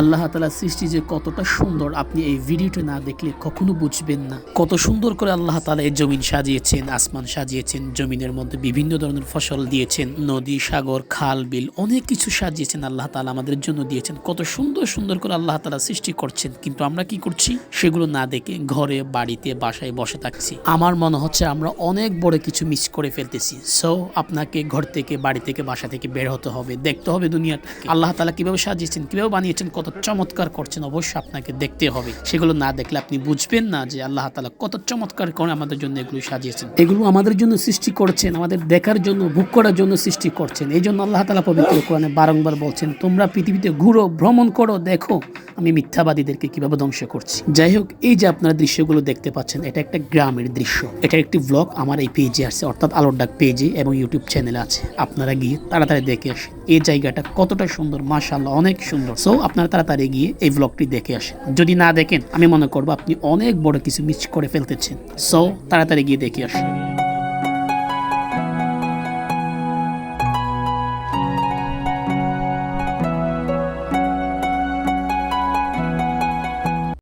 আল্লাহ তালা সৃষ্টি যে কতটা সুন্দর, আপনি এই ভিডিওটা না দেখলে কখনো বুঝবেন না। কত সুন্দর করে আল্লাহ তালা এই জমিন সাজিয়েছেন, আসমান সাজিয়েছেন, জমিনের মধ্যে বিভিন্ন ধরনের ফসল দিয়েছেন, নদী, সাগর, খাল, বিল, অনেক কিছু সাজিয়েছেন আল্লাহ তালা আমাদের জন্য দিয়েছেন। কত সুন্দর সুন্দর করে আল্লাহ তালা সৃষ্টি করছেন। কিন্তু আমরা কি করছি? সেগুলো না দেখে ঘরে, বাড়িতে, বাসায় বসে থাকছি। আমার মনে হচ্ছে আমরা অনেক বড় কিছু মিস করে ফেলতেছি। সো আপনাকে ঘর থেকে, বাড়ি থেকে, বাসা থেকে বের হতে হবে, দেখতে হবে দুনিয়াটা আল্লাহ তালা কীভাবে সাজিয়েছেন, কীভাবে বানিয়েছেন কত চমৎকার করছেন, অবশ্যই আপনাকে দেখতে হবে। সেগুলো না দেখলে আপনি বুঝবেন না যে আল্লাহ তালা কত চমৎকার করে আমাদের জন্য এগুলো সাজিয়েছেন। এগুলো আমাদের জন্য সৃষ্টি করছেন, আমাদের দেখার জন্য ভোগ করার জন্য সৃষ্টি করছেন। এই জন্য আল্লাহ তালা পবিত্র কোরআনে বারংবার বলছেন, তোমরা পৃথিবীতে ঘুরো, ভ্রমণ করো, দেখো, আমি মিথ্যাবাদীদেরকে কীভাবে ধ্বংস করছি। যাই হোক, এই যে আপনারা দৃশ্যগুলো দেখতে পাচ্ছেন, এটা একটা গ্রামের দৃশ্য। এটা একটি ব্লগ আমার এই পেজে আছে, অর্থাৎ আলোর ডাক পেজে এবং ইউটিউব চ্যানেলে আছে। আপনারা গিয়ে তাড়াতাড়ি দেখে আসেন, এই জায়গাটা কতটা সুন্দর, মাশাআল্লাহ, অনেক সুন্দর। সো আপনারা তাড়াতাড়ি গিয়ে এই ব্লগটি দেখে আসেন। যদি না দেখেন, আমি মনে করব আপনি অনেক বড় কিছু মিস করে ফেলতেছেন। সো তাড়াতাড়ি গিয়ে দেখে আসেন।